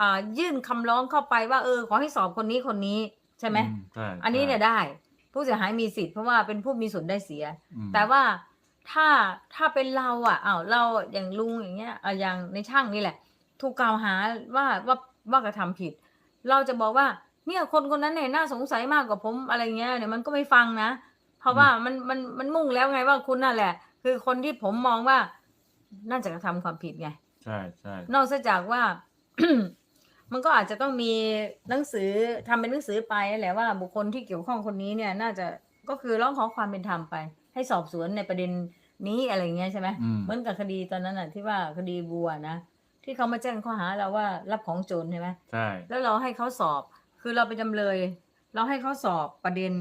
อ่ายื่นคำร้องเข้าไปว่าเออขอให้สอบคนนี้คนนี้ใช่ไหมอืใช่อันนี้เนี่ยใช่ได้ ผู้เสียหายมีสิทธิ์เพราะว่าเป็นผู้มีส่วนได้เสียอืมแต่ว่าถ้าถ้าเป็นเราอะอ้าวเราอย่างลุงอย่างเงี้ยอะอย่างในช่างนี่แหละ ถูกกล่าวหาว่าว่าว่ากระทำผิด เราจะบอกว่าเนี่ยคนคนนั้นเนี่ยน่าสงสัยมากกว่าผมอะไรเงี้ยเนี่ยมันก็ไม่ฟังนะ เพราะว่ามันมันมันมุ่งแล้วไงว่าคุณนั่นแหละ คือคนที่ผมมองว่าน่าจะกระทำความผิดไง ใช่ใช่นอกจากว่า มันก็อาจจะต้องมีหนังสือทำเป็นหนังสือไปแหละว่าบุคคลที่เกี่ยวข้องคนนี้เนี่ย น่าจะก็คือร้องขอความเป็นธรรมไป ให้สอบสวนในประเด็นนี้อะไรเงี้ยใช่ไหมอืมเหมือนกับคดีตอนนั้นน่ะที่ว่าคดีบัวนะที่เขามาแจ้งข้อหาเราว่ารับของโจรใช่ไหมใช่แล้วเราให้เขาสอบ คือเราเป็นจำเลย เราให้เขาสอบประเด็น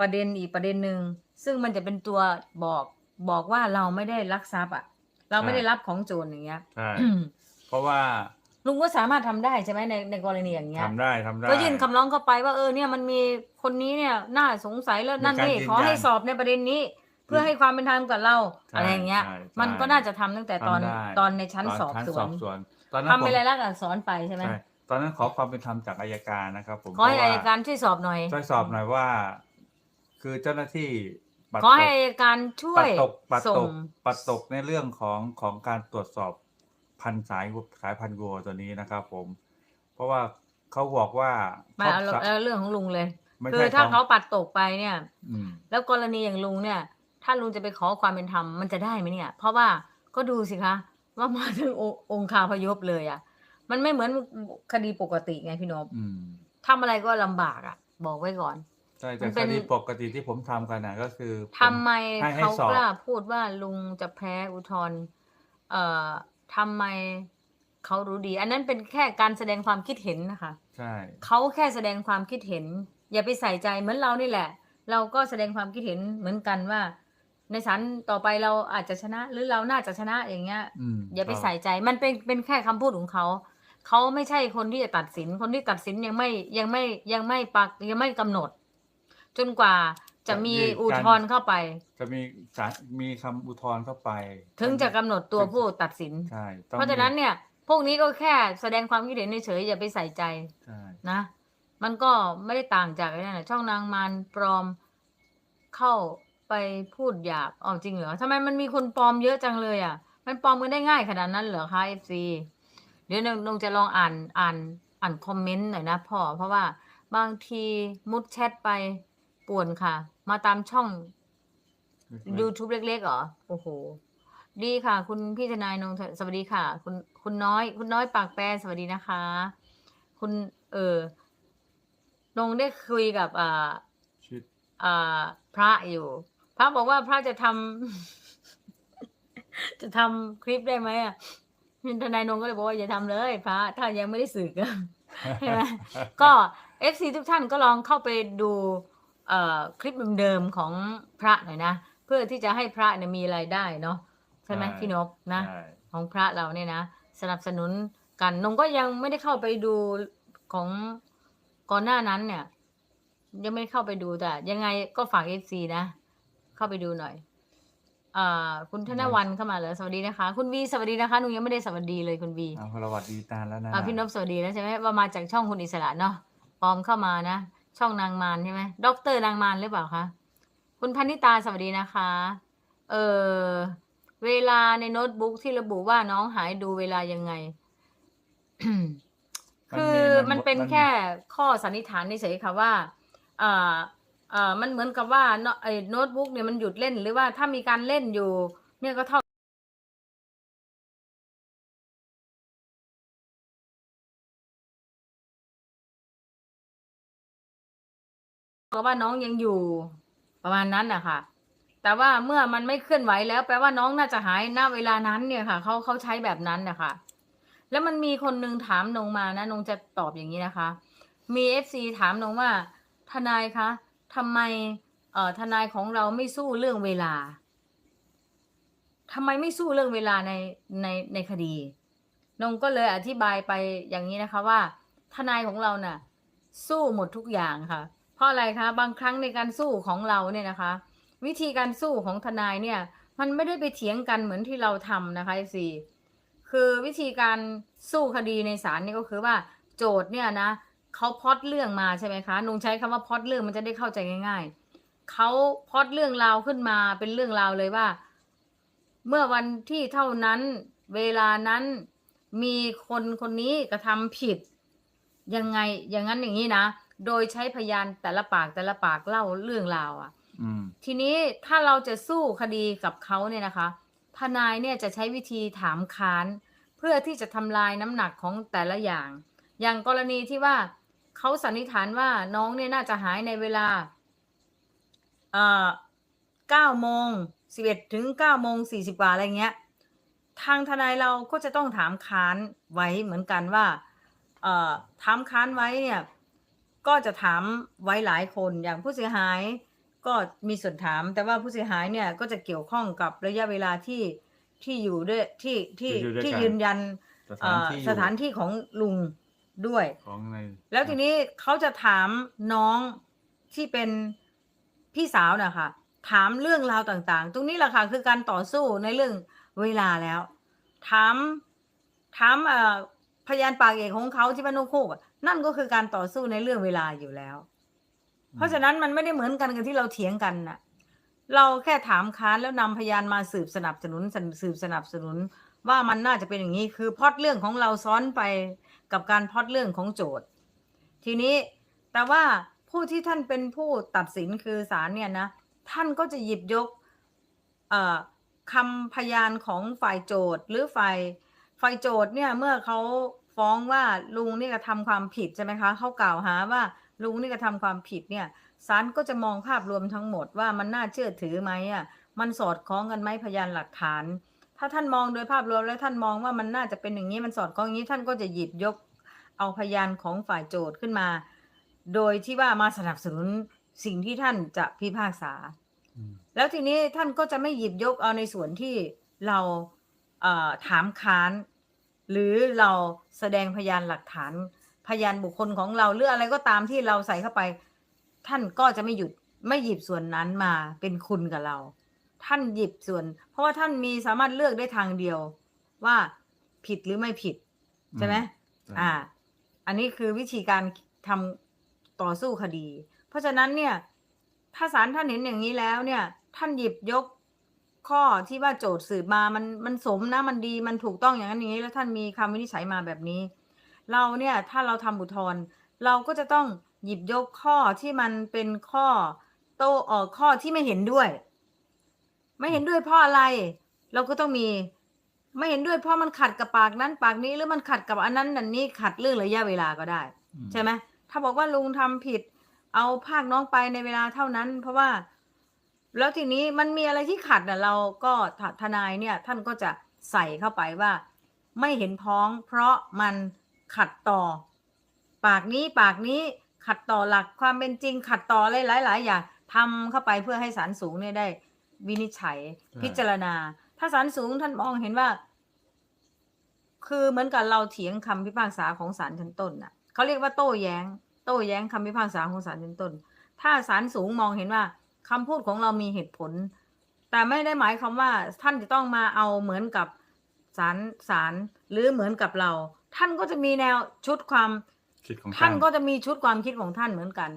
ประเด็นอีกประเด็นหนึ่งซึ่งมันจะเป็นตัวบอกบอกว่าเราไม่ได้ลักทรัพย์อะ เราไม่ได้รับของโจรอย่างเงี้ยใช่เพราะว่า ลุงก็สามารถทำได้ใช่ไหมในในกรณีอย่างเงี้ย ทำได้ทำได้ ก็ยื่นคำร้องเข้าไปว่าเออเนี่ยมันมีคนนี้เนี่ยน่าสงสัยแล้วนั่นมีการนี่ยืนขอให้ยันสอบในประเด็นนี้ เพื่อให้ความเป็นธรรมกับเราใช่อะไรอย่างเงี้ย ใช่ใช่มันก็น่าจะทำตั้งแต่ตอนทำได้ ตอนในชั้นตอนสอบชั้นสสวอนบสวนตอนนั้นทำผมเป็นรายลักษณ์อักษรไปใช่ไหมใช่ตอนนั้นขอความเป็นธรรมจากอายการนะครับ ผมขอให้เพะอาว่ยการช่วยสอบหน่อย ช่วยสอบหน่อยว่า คือเจ้าหน้าที่ปัดขอให้ตก อายการช่วปัยดตกปัดส่ตงกปัดตกในเรื่องของของการตรวจสอบ พันธุ์สายสายพันธุ์วัวตัวนี้นะครับ ผม เพราะว่าเขาบอกว่ามาครบเอาสะเอาเรื่องของลุงเลยไม่คืใช่อถ้าของเขาปัดตกไปเนี่ยอืมแล้วกรณีอย่างลุงเนี่ย ถ้าลุงจะไปขอความเป็นธรรมมันจะได้ไหมเนี่ย เพราะว่าก็ดูสิคะ ว่ามาถึงององคาพยพเลยอะ่ะ มันไม่เหมือนคดีปกติไงพี่นพอืมทำอะไรก็ลำบากอะ่ะ บอกไว้ก่อนใช่มัแต่นเป็คนดีปกติที่ผมทำกันนะก็คือผมทำไมให้ให้เขาสอบกล้าพูดว่าลุงจะแพ้อุทธรณ์เอ่อ ทำไมเขารู้ดี อันนั้นเป็นแค่การแสดงความคิดเห็นนะคะ ใช่ เขาแค่แสดงความคิดเห็น อย่าไปใส่ใจเหมือนเรานี่แหละ เราก็แสดงความคิดเห็นเหมือนกันว่า ในศาลต่อไปเราอาจจะชนะ หรือเราน่าจะชนะอย่างเงี้ยอืมอย่าไปก็ใส่ใจมันเป็นเป็นแค่คำพูดของเขาเขาไม่ใช่คนที่จะตัดสินคนที่ตัดสินยังไม่ยังไม่ยังไม่ปักยังไม่กำหนด จนกว่า จะมีอุทธรณ์เข้าไป จะมีสารมีคำอุทธรณ์เข้าไปถึงจะกำหนดตัวผู้ตัดสิน ใช่ต้องเพราะฉะนั้นเนี่ย พวกนี้ก็แค่แสดงความคิดเห็นเฉยๆอย่าไปใส่ใจใช่นะ มันก็ไม่ได้ต่างจากไอ้นั่นนะช่องนางมารปลอมเข้าไปพูดหยาบอ๋อจริงเหรอทำไมมันมีคนปลอมเยอะจังเลยอะ มันปลอมกันได้ง่ายขนาดนั้นเหรอคะเอฟซีเดี๋ยวนงนงจะลองอ่านอ่านอ่านคอมเมนต์หน่อยนะพ่อเพราะว่าบางทีมุดแชทไปป่วนค่ะ มาตามช่อง YouTube เล็กๆเหรอ โอ้โห ดีค่ะ คุณพี่ทนายนงค์สวัสดีค่ะ คุณคุณน้อย คุณน้อยปากแปรสวัสดีนะคะ คุณ เออนงได้คุยกับ อ่าชีวิตอ่า พระอยู่ พระบอกว่าพระจะทำจะทำคลิปได้ไหมอะพี่ทนายนงก็เลยบอกว่าอย่าทำเลย พระ ถ้ายังไม่ได้สึกอะใช่ไหมก็เอฟซีทุกท่านก็ลองเข้าไปดูเอ่อ คลิปเดิมๆของพระหน่อยนะ เพื่อที่จะให้พระเนี่ยมีรายได้เนาะใช่ไหมใช่พี่นพนะ ใช่ของพระเราเนี่ยนะ สนับสนุนกันนงก็ยังไม่ได้เข้าไปดูของก่อนหน้านั้นเนี่ย ยังไม่ได้เข้าไปดูแต่ ยังไงก็ฝากเอฟซีนะ เข้าไปดูหน่อยอ่าคุณธนวันเข้ามาเลยสวัสดีนะคะ คุณวีสวัสดีนะคะหนูยังไม่ได้สวัสดีเลยคุณวี เอาสวัสดีตาแล้วนะ อ่าพี่นพสวัสดีแล้วใช่ไหมว่ามาจากช่องคุณอิสระเนาะปลอมเข้ามานะ ช่องนางมารใช่ไหมด็อกเตอร์นางมารหรือเปล่าคะคุณพันิตาสวัสดีนะคะ เออเวลาในโน้ตบุ๊กที่ระบุว่าน้องหายดูเวลายังไง คือมันเป็นแค่ข้อสันนิษฐานเฉยๆค่ะว่าอ่าอ่ามันเหมือนกับว่าเนอะไอ้โน้ตบุ๊กเนี่ยมันหยุดเล่นหรือว่าถ้ามีการเล่นอยู่ เนี่ยก็เท่า กับว่าน้องยังอยู่ประมาณนั้นนะคะแต่ว่าเมื่อมันไม่เคลื่อนไหวแล้ว แปลว่าน้องน่าจะหายณเวลานั้นเนี่ยค่ะเขาเขาใช้แบบนั้นนะคะแล้วมันมีคนนึงถามนงมานะนงจะตอบอย่างนี้นะคะ มีเอฟซีถามนงว่า ทนายคะทำไมเอ่อทนายของเราไม่สู้เรื่องเวลาทำไมไม่สู้เรื่องเวลาในในในคดีนงก็เลยอธิบายไปอย่างนี้นะคะว่า ทนายของเราน่ะ สู้หมดทุกอย่างค่ะ เพราะอะไรคะบางครั้งในการสู้ของเราเนี่ยนะคะ วิธีการสู้ของทนายเนี่ย มันไม่ได้ไปเถียงกันเหมือนที่เราทำนะคะซีคคือวิธีการสู้คดีในศาลนี่ก็คือว่าโจทย์เนี่ยนะเขาพอดเรื่องมาใช่ไหมคะนุงใช้คำว่าพอดเรื่องมันจะได้เข้าใจง่าย ๆเขาพอดเรื่องราวขึ้นมาเป็นเรื่องราวเลยว่า เมื่อวันที่เท่านั้น เวลานั้นมีคนคนนี้กระทำผิดยังไงอย่างนั้นอย่างนี้นะ โดยใช้พยานแต่ละปากแต่ละปากเล่าเรื่องราวอะอืมทีนี้ถ้าเราจะสู้คดีกับเขาเนี่ยนะคะ ทนายเนี่ยจะใช้วิธีถามค้าน เพื่อที่จะทำลายน้ำหนักของแต่ละอย่าง อย่างกรณีที่ว่าเขาสันนิษฐานว่าน้องเนี่ยน่าจะหายในเวลาเอ่อเก้าโมงสิบเอ็ดถึงเก้าโมงสี่สิบกว่าอะไรเงี้ย ทางทนายเราก็จะต้องถามค้านไว้เหมือนกันว่า เอ่อถามค้านไว้เนี่ย ก็จะถามไว้หลายคนอย่างผู้เสียหายก็มีส่วนถาม แต่ว่าผู้เสียหายเนี่ยก็จะเกี่ยวข้องกับระยะเวลาที่ที่อยู่ด้วยที่ที่ที่อยู่ด้วยที่กันยืนยันสเอ่ถานอที่สถานที่ของลุงด้วย ของในแล้วทีนี้เขาจะถามน้องที่เป็นพี่สาวนะคะถามเรื่องราวต่างๆ ตรงนี้แหละค่ะคือการต่อสู้ในเรื่องเวลาแล้ว ถามถามเอ่อพยานปากเอกของเขาที่บ้านนกคูกอะ นั่นก็คือการต่อสู้ในเรื่องเวลาอยู่แล้ว เพราะฉะนั้นมันไม่ได้เหมือนกันกับที่เราเถียงกันน่ะ เราแค่ถามค้านแล้วนำพยานมาสืบสนับสนุนสืบสนับสนุน ว่ามันน่าจะเป็นอย่างนี้คือพล็อดเรื่องของเราซ้อนไปกับการพล็อดเรื่องของโจทย์ ทีนี้แต่ว่าผู้ที่ท่านเป็นผู้ตัดสินคือศาลเนี่ยนะท่านก็จะหยิบยกเอ่อคำพยานของฝ่ายโจทย์หรือฝ่ายฝ่ายโจทย์เนี่ยเมื่อเขา ฟ้องว่าลุงนี่กระทำความผิดใช่ไหมคะเขากล่าวหาว่าลุงนี่กระทำความผิดเนี่ยศาลก็จะมองภาพรวมทั้งหมดว่ามันน่าเชื่อถือไหมอะมันสอดคล้องกันไหมพยานหลักฐาน ถ้าท่านมองโดยภาพรวมแล้วท่านมองว่ามันน่าจะเป็นอย่างนี้มันสอดคล้องอย่างนี้ท่านก็จะหยิบยกเอาพยานของฝ่ายโจทย์ขึ้นมา โดยที่ว่ามาสนับสนุนสิ่งที่ท่านจะพิพากษาอืมแล้วทีนี้ท่านก็จะไม่หยิบยกเอาในส่วนที่เราเอ่อถามค้าน หรือเราแสดงพยานหลักฐานพยานบุคคลของเราหรืออะไรก็ตามที่เราใส่เข้าไป ท่านก็จะไม่หยุดไม่หยิบส่วนนั้นมาเป็นคุณกับเรา ท่านหยิบส่วน เพราะว่าท่านมีสามารถเลือกได้ทางเดียวว่าผิดหรือไม่ผิดใช่ไหมใช่อ่า อันนี้คือวิธีการทำต่อสู้คดี เพราะฉะนั้นเนี่ย ถ้าศาลท่านเห็นอย่างนี้แล้วเนี่ย ท่านหยิบยก ข้อที่ว่าโจทย์สืบมามันมันสมนะมันดีมันถูกต้องอย่างนั้นอย่างนี้ แล้วท่านมีคำวินิจฉัยมาแบบนี้ เราเนี่ยถ้าเราทำอุทธรณ์เราก็จะต้องหยิบยกข้อที่มันเป็นข้อโต้เออข้อที่ไม่เห็นด้วย ไม่เห็นด้วยเพราะอะไร เราก็ต้องมีไม่เห็นด้วยเพราะมันขัดกับปากนั้นปากนี้หรือมันขัดกับอันนั้นนันนี้ขัดเรื่องระยะเวลาก็ได้อืมใช่ไหมถ้าบอกว่าลุงทำผิด เอาภาคน้องไปในเวลาเท่านั้น เพราะว่า แล้วทีนี้มันมีอะไรที่ขัดน่ะเราก็ททนายเนี่ยท่านก็จะใส่เข้าไปว่า ไม่เห็นพ้องเพราะมันขัดต่อ ปากนี้ปากนี้ขัดต่อหลักความเป็นจริง ขัดต่ออะไรหลายๆอย่างทำเข้าไปเพื่อให้ศาลสูงเนี่ยได้ วินิจฉัยพิจารณา ถ้าศาลสูงท่านมองเห็นว่า คือเหมือนกับเราเถียงคำพิพากษาของศาลชั้นต้นน่ะเขาเรียกว่าโต้แย้ง โต้แย้งคำพิพากษาของศาลชั้นต้น ถ้าศาลสูงมองเห็นว่า คำพูดของเรามีเหตุผล แต่ไม่ได้หมายความว่าท่านจะต้องมาเอาเหมือนกับศาลศาลหรือเหมือนกับเรา ท่านก็จะมีแนวชุดความคิดของท่านก็จะมีชุดความคิดของท่านเหมือนกัน